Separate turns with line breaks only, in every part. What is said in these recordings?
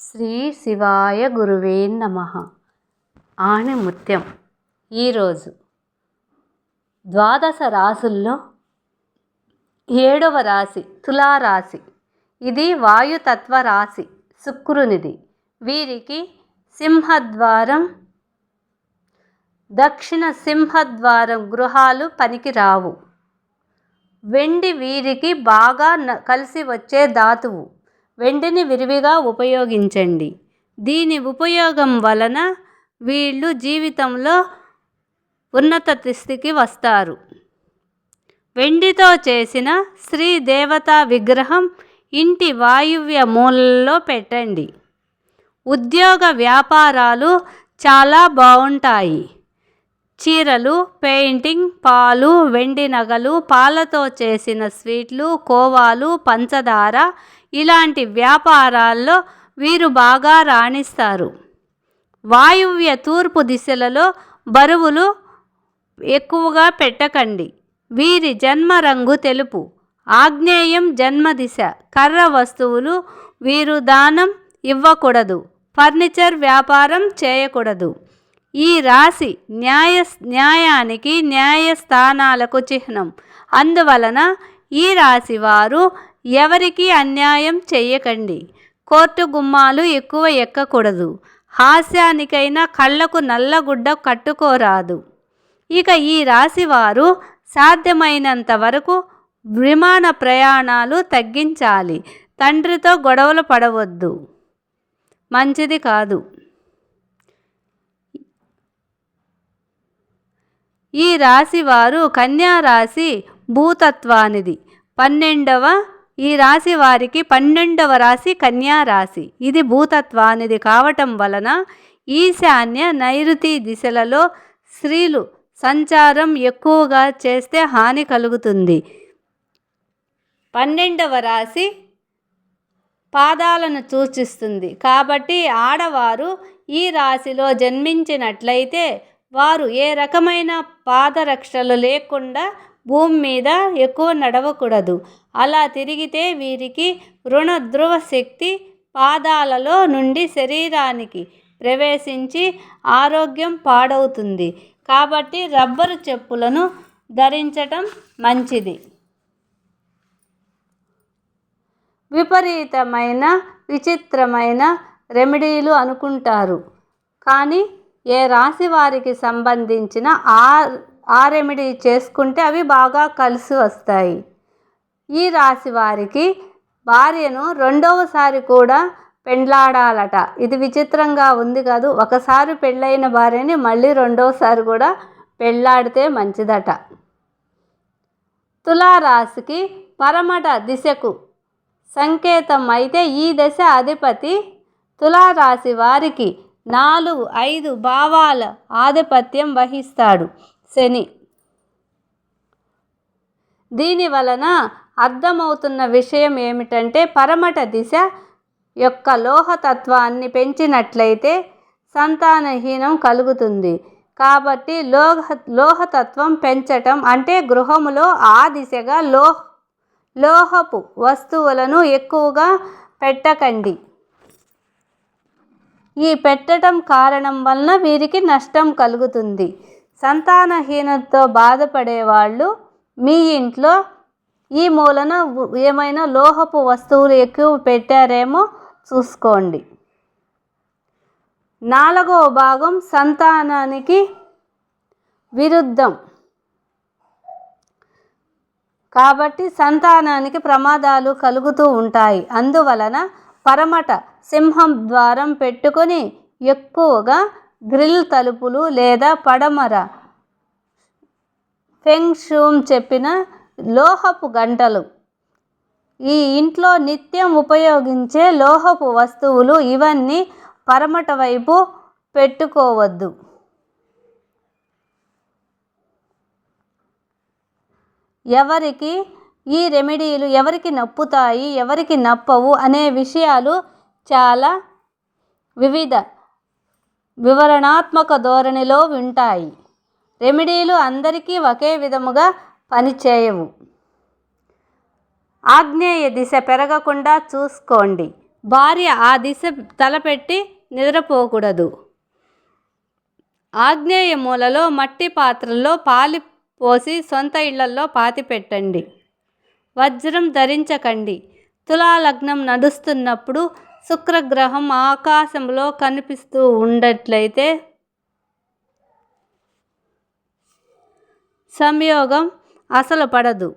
శ్రీ శివాయ గురువే నమ. ఆణిముత్యం. ఈరోజు ద్వాదశ రాసుల్లో ఏడవ రాశి తులారాశి. ఇది వాయుతత్వ రాశి శుక్రునిది. వీరికి సింహద్వారం దక్షిణ సింహద్వారం గృహాలు పనికిరావు వెండి వీరికి బాగా న- కలిసి వచ్చే ధాతువు. వెండిని విరివిగా ఉపయోగించండి. దీని ఉపయోగం వలన వీళ్ళు జీవితంలో ఉన్నత స్థితికి వస్తారు. వెండితో చేసిన శ్రీ దేవతా విగ్రహం ఇంటి వాయువ్య మూలలో పెట్టండి. ఉద్యోగ వ్యాపారాలు చాలా బాగుంటాయి. చీరలు పెయింటింగ్ పాలు వెండి నగలు పాలతో చేసిన స్వీట్లు కోవాలు పంచదార ఇలాంటి వ్యాపారాల్లో వీరు బాగా రాణిస్తారు. వాయువ్య తూర్పు దిశలలో బరువులు ఎక్కువగా పెట్టకండి. వీరి జన్మ రంగు తెలుపు. ఆగ్నేయం జన్మదిశ కర్ర వస్తువులు వీరు దానం ఇవ్వకూడదు. ఫర్నిచర్ వ్యాపారం చేయకూడదు. ఈ రాశి న్యాయ న్యాయానికి న్యాయస్థానాలకు చిహ్నం. అందువలన ఈ రాశి వారు ఎవరికి అన్యాయం చెయ్యకండి కోర్టు గుమ్మాలు ఎక్కువ ఎక్కకూడదు. హాస్యానికైనా కళ్ళకు నల్లగుడ్డ కట్టుకోరాదు. ఇక ఈ రాశి వారు సాధ్యమైనంత వరకు విమాన ప్రయాణాలు తగ్గించాలి. తండ్రితో గొడవలు పడవద్దు. మంచిది కాదు. ఈ రాశి వారు కన్యా రాశి భూతత్వానిది. పన్నెండవ ఈ రాశి వారికి పన్నెండవ రాశి కన్యా రాశి. ఇది భూతత్వానిది కావటం వలన ఈశాన్య నైరుతి దిశలలో స్త్రీలు సంచారం ఎక్కువగా చేస్తే హాని కలుగుతుంది. పన్నెండవ రాశి పాదాలను సూచిస్తుంది. కాబట్టి ఆడవారు ఈ రాశిలో జన్మించినట్లయితే వారు ఏ రకమైన పాదరక్షలు లేకుండా భూమి మీద ఎక్కువ నడవకూడదు. అలా తిరిగితే వీరికి రుణ ధ్రువ శక్తి పాదాలలో నుండి శరీరానికి ప్రవేశించి ఆరోగ్యం పాడవుతుంది. కాబట్టి రబ్బరు చెప్పులను ధరించటం మంచిది. విపరీతమైన విచిత్రమైన రెమెడీలు అనుకుంటారు. కానీ ఏ రాశి వారికి సంబంధించిన ఆ ఆ రెమెడీ చేసుకుంటే అవి బాగా కలిసి వస్తాయి. ఈ రాశి వారికి భార్యను రెండవసారి కూడా పెండ్లాడాలట. ఇది విచిత్రంగా ఉంది కాదు ఒకసారి పెళ్ళైన భార్యని మళ్ళీ రెండవసారి కూడా పెళ్ళాడితే మంచిదట. తులారాశికి పరమట దిశకు సంకేతం అయితే ఈ దశ అధిపతి తులారాశి వారికి నాలుగు ఐదు భావాల ఆధిపత్యం వహిస్తాడు. శని. దీని వలన అర్థమవుతున్న విషయం ఏమిటంటే పరమట దిశ యొక్క లోహతత్వాన్ని పెంచినట్లయితే సంతానహీనం కలుగుతుంది. కాబట్టి లోహ లోహతత్వం పెంచటం అంటే గృహములో ఆ దిశగా లోహ లోహపు వస్తువులను ఎక్కువగా పెట్టకండి. ఈ పెట్టడం కారణం వలన వీరికి నష్టం కలుగుతుంది. సంతానహీనతతో బాధపడే వాళ్ళు మీ ఇంట్లో ఈ మూలన ఏమైనా లోహపు వస్తువులు ఎక్కువ పెట్టారేమో చూసుకోండి. నాలుగవ భాగం సంతానానికి విరుద్ధం. కాబట్టి సంతానానికి ప్రమాదాలు కలుగుతూ ఉంటాయి. అందువలన పరమట సింహం ద్వారం పెట్టుకొని ఎక్కువగా గ్రిల్ తలుపులు లేదా పడమర. ఫెంగ్ షూమ్ చెప్పిన లోహపు గంటలు. ఈ ఇంట్లో నిత్యం ఉపయోగించే లోహపు వస్తువులు ఇవన్నీ పరమట వైపు పెట్టుకోవద్దు. ఎవరికి ఈ రెమెడీలు ఎవరికి నప్పుతాయి ఎవరికి నప్పవు అనే విషయాలు చాలా వివిధ. వివరణాత్మక ధోరణిలో ఉంటాయి రెమెడీలు అందరికీ ఒకే విధముగా పనిచేయవు. ఆగ్నేయ దిశ పెరగకుండా చూసుకోండి. భార్య ఆ దిశ తలపెట్టి నిద్రపోకూడదు. ఆగ్నేయ మూలలో మట్టి పాత్రల్లో పాలి పోసి సొంత ఇళ్ళల్లో పాతి పెట్టండి వజ్రం ధరించకండి. తులాలగ్నం నడుస్తున్నప్పుడు శుక్రగ్రహం ఆకాశంలో కనిపిస్తూ ఉండట్లయితే సంయోగం అసలు పడదు.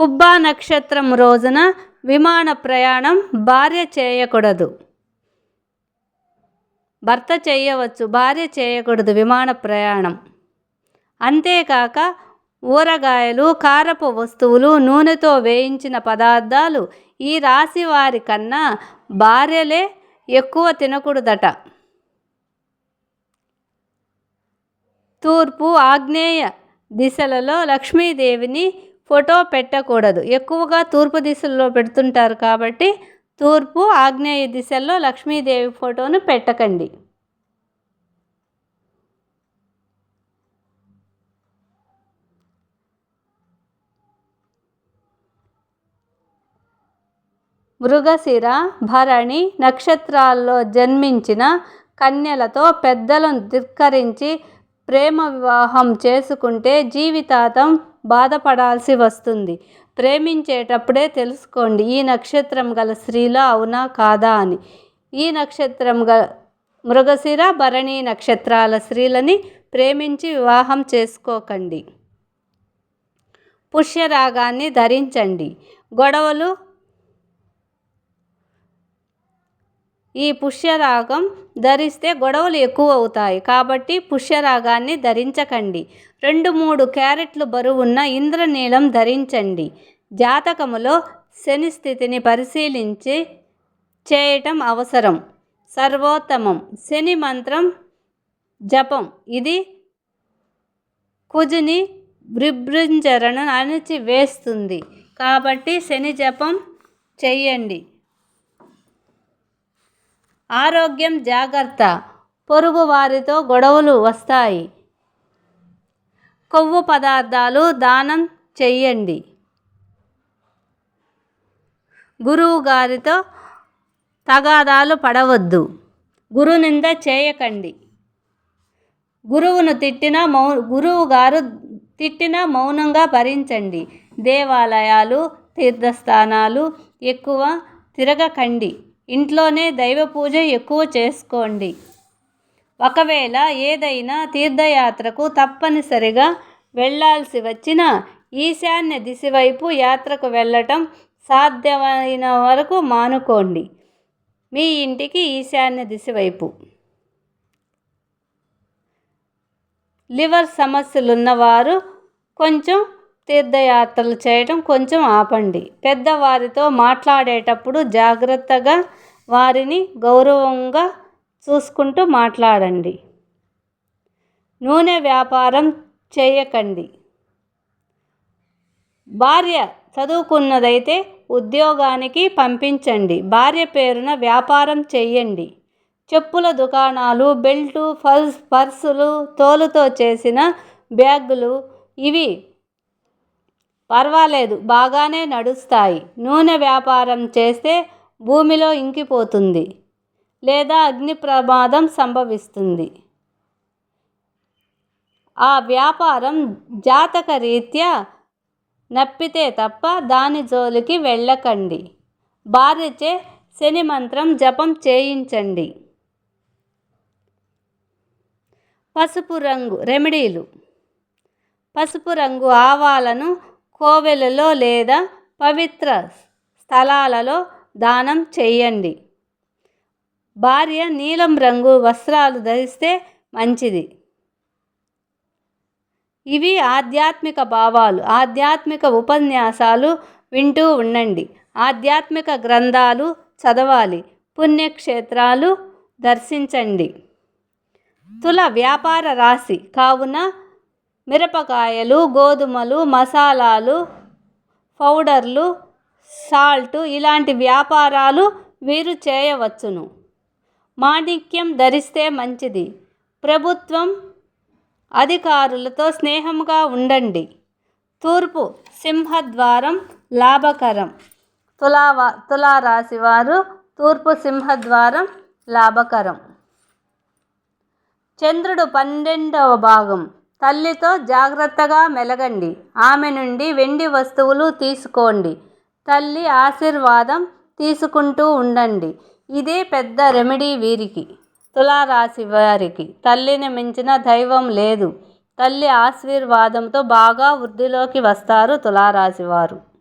పుబ్బా నక్షత్రం రోజున విమాన ప్రయాణం భార్య చేయకూడదు. భర్త చేయవచ్చు భార్య చేయకూడదు విమాన ప్రయాణం. అంతేకాక ఊరగాయలు కారపు వస్తువులు నూనెతో వేయించిన పదార్థాలు ఈ రాశి వారి కన్నా భార్యలే ఎక్కువ తినకూడదట. తూర్పు ఆగ్నేయ దిశలలో లక్ష్మీదేవిని ఫోటో పెట్టకూడదు. ఎక్కువగా తూర్పు దిశల్లో పెడుతుంటారు కాబట్టి తూర్పు ఆగ్నేయ దిశల్లో లక్ష్మీదేవి ఫోటోను పెట్టకండి. మృగశిర భరణి నక్షత్రాల్లో జన్మించిన కన్యలతో పెద్దలను ధిక్కరించి ప్రేమ వివాహం చేసుకుంటే జీవితాంతం బాధపడాల్సి వస్తుంది. ప్రేమించేటప్పుడే తెలుసుకోండి ఈ నక్షత్రం గల స్త్రీలా అవునా కాదా అని. ఈ నక్షత్రం గల మృగశిర భరణి నక్షత్రాల స్త్రీలని ప్రేమించి వివాహం చేసుకోకండి. పుష్యరాగాన్ని ధరించండి. గొడవలు ఈ పుష్యరాగం ధరిస్తే గొడవలు ఎక్కువ అవుతాయి కాబట్టి పుష్యరాగాన్ని ధరించకండి. రెండు మూడు క్యారెట్లు బరువున్న ఇంద్రనీలం ధరించండి. జాతకములో శని స్థితిని పరిశీలించి చేయటం అవసరం. సర్వోత్తమం. శని మంత్రం జపం. ఇది కుజుని విభృంజరను అణిచివేస్తుంది. కాబట్టి శని జపం చెయ్యండి ఆరోగ్యం జాగ్రత్త. పొరుగు వారితో గొడవలు వస్తాయి. కొవ్వు పదార్థాలు దానం చెయ్యండి. గురువు గారితో తగాదాలు పడవద్దు. గురు నింద చేయకండి. గురువును తిట్టిన మౌ గురువు గారు తిట్టిన మౌనంగా భరించండి. దేవాలయాలు తీర్థస్థానాలు ఎక్కువ తిరగకండి. ఇంట్లోనే దైవ పూజ ఎక్కువ చేసుకోండి. ఒకవేళ ఏదైనా తీర్థయాత్రకు తప్పనిసరిగా వెళ్ళాల్సి వచ్చిన ఈశాన్య దిశ వైపు యాత్రకు వెళ్ళటం సాధ్యమైన వరకు మానుకోండి. మీ ఇంటికి ఈశాన్య దిశ వైపు లివర్ సమస్యలున్నవారు కొంచెం తీర్థయాత్రలు చేయటం కొంచెం ఆపండి. పెద్దవారితో మాట్లాడేటప్పుడు జాగ్రత్తగా వారిని గౌరవంగా చూసుకుంటూ మాట్లాడండి. నూనె వ్యాపారం చేయకండి. భార్య చదువుకున్నదైతే ఉద్యోగానికి పంపించండి. భార్య పేరున వ్యాపారం చెయ్యండి చెప్పుల దుకాణాలు బెల్టు పర్స్ పర్సులు తోలుతో చేసిన బ్యాగులు ఇవి పర్వాలేదు బాగానే నడుస్తాయి. నూనె వ్యాపారం చేస్తే భూమిలో ఇంకిపోతుంది లేదా అగ్ని ప్రమాదం సంభవిస్తుంది. ఆ వ్యాపారం జాతక రీత్యా నప్పితే తప్ప దాని జోలికి వెళ్ళకండి. భార్యచే శని మంత్రం జపం చేయించండి. పసుపు రంగు రెమెడీలు. పసుపు రంగు ఆవాలను కోవెలలో లేదా పవిత్ర స్థలాలలో దానం చేయండి. భార్య నీలం రంగు వస్త్రాలు ధరిస్తే మంచిది. ఇవి ఆధ్యాత్మిక భావాలు. ఆధ్యాత్మిక ఉపన్యాసాలు వింటూ ఉండండి. ఆధ్యాత్మిక గ్రంథాలు చదవాలి. పుణ్యక్షేత్రాలు దర్శించండి. తుల వ్యాపార రాశి. కావున మిరపకాయలు గోధుమలు మసాలాలు పౌడర్లు సాల్ట్ ఇలాంటి వ్యాపారాలు వీరు చేయవచ్చును. మాణిక్యం ధరిస్తే మంచిది. ప్రభుత్వం అధికారులతో స్నేహంగా ఉండండి. తూర్పు సింహద్వారం లాభకరం. తులావా తులారాశి వారు తూర్పు సింహద్వారం లాభకరం. చంద్రుడు పన్నెండవ భాగం. తల్లితో జాగ్రత్తగా మెలగండి. ఆమె నుండి వెండి వస్తువులు తీసుకోండి. తల్లి ఆశీర్వాదం తీసుకుంటూ ఉండండి. ఇదే పెద్ద రెమెడీ వీరికి. తులారాశి వారికి. తల్లిని మించిన దైవం లేదు. తల్లి ఆశీర్వాదంతో బాగా వృద్ధిలోకి వస్తారు తులారాశి వారు.